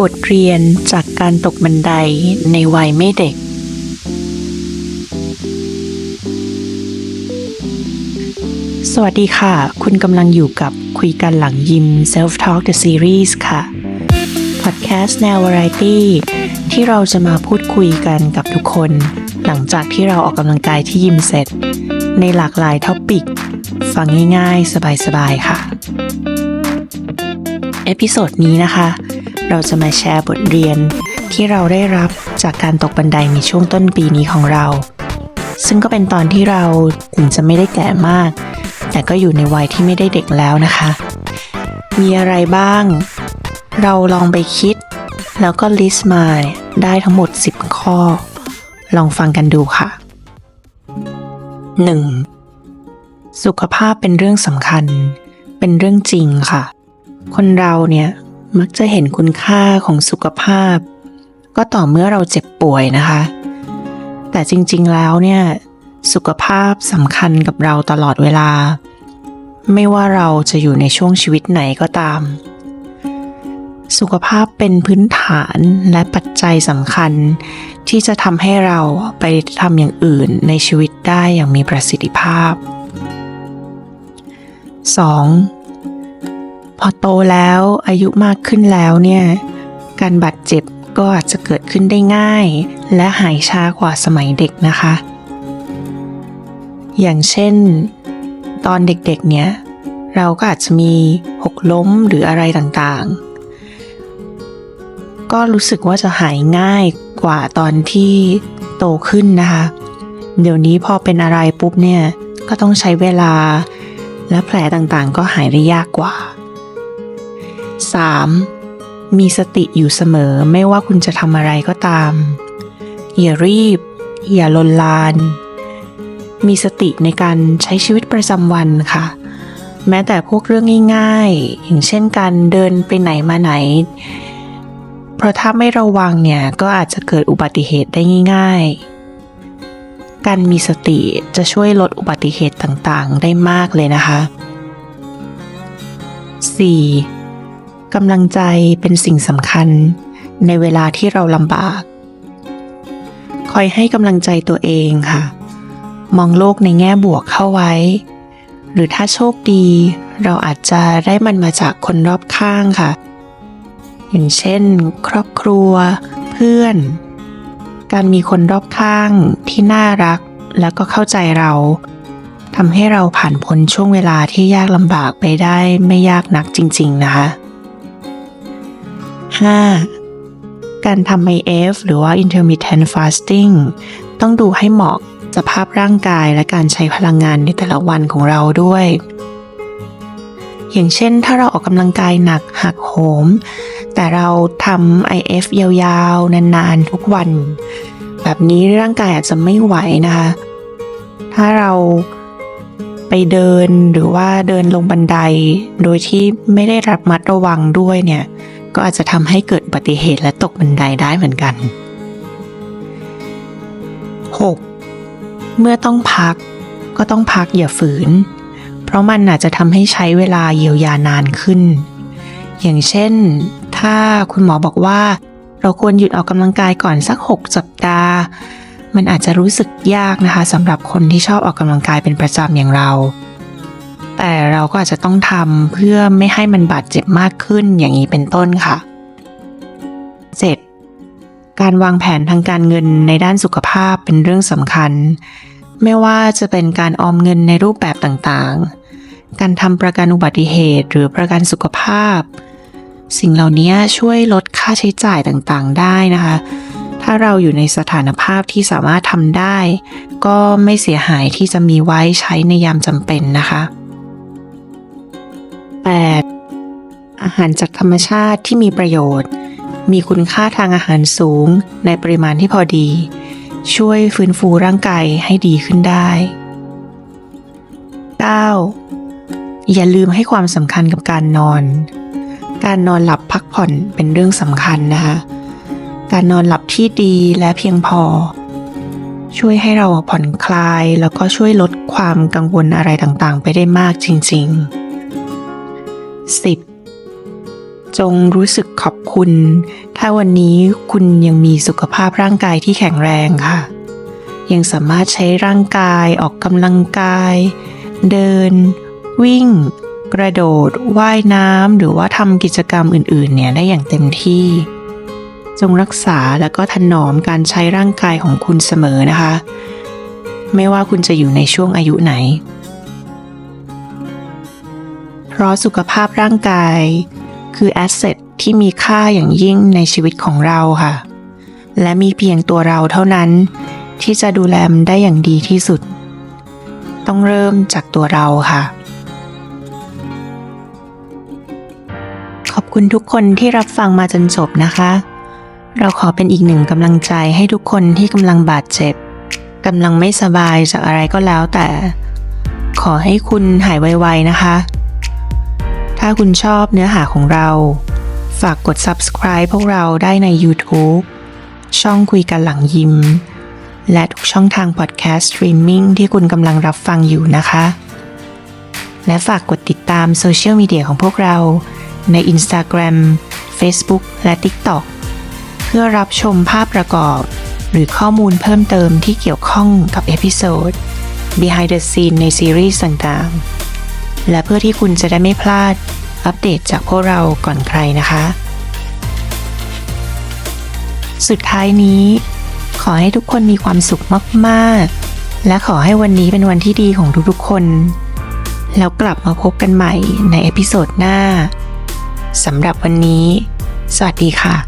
บทเรียนจากการตกบันไดในวัยไม่เด็ก สวัสดีค่ะ คุณกำลังอยู่กับคุยกันหลังยิม Self Talk the Series ค่ะ พอดแคสต์แนววาไรตี้ ที่เราจะมาพูดคุยกันกับทุกคน หลังจากที่เราออกกำลังกายที่ยิมเสร็จ ในหลากหลายท็อปิก ฟังง่ายๆ สบายๆ ค่ะ เอพิโซดนี้นะคะ เราจะมาแชร์บทเรียนที่เราได้รับจากการตกบันไดในช่วงต้นปีนี้ของเรา ซึ่งก็เป็นตอนที่เราถึงจะไม่ได้แก่มาก แต่ก็อยู่ในวัยที่ไม่ได้เด็กแล้วนะคะ มีอะไรบ้าง เราลองไปคิด แล้วก็ลิสต์มาได้ทั้งหมด 10 ข้อ ลองฟังกันดูค่ะ 1. สุขภาพเป็นเรื่องสำคัญ เป็นเรื่องจริงค่ะ คนเราเนี่ย มักจะเห็นคุณค่าของสุขภาพ ก็ต่อเมื่อเราเจ็บป่วยนะคะ แต่จริงๆแล้วเนี่ย สุขภาพสำคัญกับเราตลอดเวลา ไม่ว่าเราจะอยู่ในช่วงชีวิตไหนก็ตาม สุขภาพเป็นพื้นฐานและปัจจัยสำคัญ ที่จะทำให้เราไปทำอย่างอื่นในชีวิตได้อย่างมีประสิทธิภาพ 2. พอโตแล้วอายุมากขึ้นแล้วเนี่ย การบาดเจ็บก็อาจจะเกิดขึ้นได้ง่าย และหายช้ากว่าสมัยเด็กนะคะ อย่างเช่น ตอนเด็กๆเนี่ย เราก็อาจจะมีหกล้มหรืออะไรต่างๆ ก็รู้สึกว่าจะหายง่ายกว่าตอนที่โตขึ้นนะคะ เดี๋ยวนี้พอเป็นอะไรปุ๊บเนี่ย ก็ต้องใช้เวลา และแผลต่างๆ ก็หายได้ยากกว่า 3. มีสติอยู่เสมอไม่ว่าคุณจะทำอะไรก็ตาม อย่ารีบ อย่าลนลาน มีสติในการใช้ชีวิตประจำวันค่ะ แม้แต่พวกเรื่องง่ายๆ อย่างเช่นการเดินไปไหนมาไหน เพราะถ้าไม่ระวังเนี่ย ก็อาจจะเกิดอุบัติเหตุได้ง่ายๆ การมีสติจะช่วยลดอุบัติเหตุต่างๆ ได้มากเลยนะคะ 4. กำลังใจเป็นสิ่งสำคัญในเวลาที่เราลำบาก คอยให้กำลังใจตัวเองค่ะ มองโลกในแง่บวกเข้าไว้ หรือถ้าโชคดี เราอาจจะได้มันมาจากคนรอบข้างค่ะ อย่างเช่น ครอบครัว เพื่อน การมีคนรอบข้างที่น่ารักแล้วก็เข้าใจเราทำให้เราผ่านพ้นช่วงเวลาที่ยากลำบากไปได้ไม่ยากนักจริง ๆ นะคะ 5. การทำ IF หรือว่า intermittent fasting ต้องดูให้เหมาะสภาพร่างกายและการใช้พลังงานในแต่ละวันของเราด้วย อย่างเช่นถ้าเราออกกำลังกายหนักหักโหม แต่เราทำ IF ยาวๆ นานๆ ทุกวัน แบบนี้ร่างกายอาจจะไม่ไหวนะคะ ถ้าเราไปเดินหรือว่าเดินลงบันได โดยที่ไม่ได้รับมัดระวังด้วยเนี่ย ก็อาจจะทำให้เกิดอุบัติเหตุและตกบันไดได้เหมือนกัน 6. เมื่อต้องพักก็ต้องพักอย่าฝืน เพราะมันอาจจะทำให้ใช้เวลาเยียวยานานขึ้น อย่างเช่น ถ้าคุณหมอบอกว่า เราควรหยุดออกกำลังกายก่อนสัก 6 สัปดาห์ มันอาจจะรู้สึกยากนะคะสำหรับคนที่ชอบออกกำลังกายเป็นประจำอย่างเรา แต่เราก็อาจจะต้องทำเพื่อไม่ให้มันบาดเจ็บมากขึ้นอย่างนี้เป็นต้นค่ะ 7. การวางแผนทางการเงินในด้านสุขภาพเป็นเรื่องสำคัญ ไม่ว่าจะเป็นการออมเงินในรูปแบบต่างๆ การทำประกันอุบัติเหตุหรือประกันสุขภาพ สิ่งเหล่านี้ช่วยลดค่าใช้จ่ายต่างๆ ได้นะคะ ถ้าเราอยู่ในสถานภาพที่สามารถทำได้ ก็ไม่เสียหายที่จะมีไว้ใช้ในยามจำเป็นนะคะ 8. อาหารจากธรรมชาติที่มีประโยชน์ มีคุณค่าทางอาหารสูงในปริมาณที่พอดี ช่วยฟื้นฟูร่างกายให้ดีขึ้นได้ 9. อย่าลืมให้ความสำคัญกับการนอน การนอนหลับพักผ่อนเป็นเรื่องสำคัญนะคะการนอนหลับที่ดีและเพียงพอ ช่วยให้เราผ่อนคลายแล้วก็ช่วยลดความกังวลอะไรต่างๆ ไปได้มากจริง ๆ 10. จงรู้สึกขอบคุณ ถ้าวันนี้คุณยังมีสุขภาพร่างกายที่แข็งแรงค่ะ ยังสามารถใช้ร่างกายออกกำลังกาย เดิน วิ่ง กระโดด ว่ายน้ำ หรือว่าทำกิจกรรมอื่น ๆ เนี่ยได้อย่างเต็มที่ จงรักษาและก็ถนอมการใช้ร่างกายของคุณเสมอนะคะ ไม่ว่าคุณจะอยู่ในช่วงอายุไหน เพราะสุขภาพร่างกาย คือแอสเซทที่มีค่าอย่างยิ่งในชีวิตของเราค่ะ และมีเพียงตัวเราเท่านั้น ที่จะดูแลมันได้อย่างดีที่สุด ต้องเริ่มจากตัวเราค่ะ ขอบคุณทุกคนที่รับฟังมาจนจบนะคะ เราขอเป็นอีกหนึ่งกำลังใจให้ทุกคนที่กำลังบาดเจ็บกำลังไม่สบายจากอะไรก็แล้วแต่ ขอให้คุณหายไวๆนะคะ ถ้าคุณชอบเนื้อหาของเรา ฝากกด subscribe พวกเราได้ใน YouTube ช่องคุยกันหลังยิม และทุกช่องทาง podcast streaming ที่คุณกำลังรับฟังอยู่นะคะ และฝากกดติดตามโซเชียลมีเดียของพวกเราใน Instagram Facebook และ TikTok เพื่อรับชมภาพประกอบ หรือข้อมูลเพิ่มเติมที่เกี่ยวข้องกับเอพิโซด Behind the Scene ในซีรีส์ต่างๆ และเพื่อที่คุณจะได้ไม่พลาด อัปเดตจากพวกเราก่อนใครนะคะ สุดท้ายนี้ ขอให้ทุกคนมีความสุขมาก ๆ และขอให้วันนี้เป็นวันที่ดีของทุกๆคน แล้วกลับมาพบกันใหม่ในเอพิโซดหน้าสำหรับวันนี้ สวัสดีค่ะ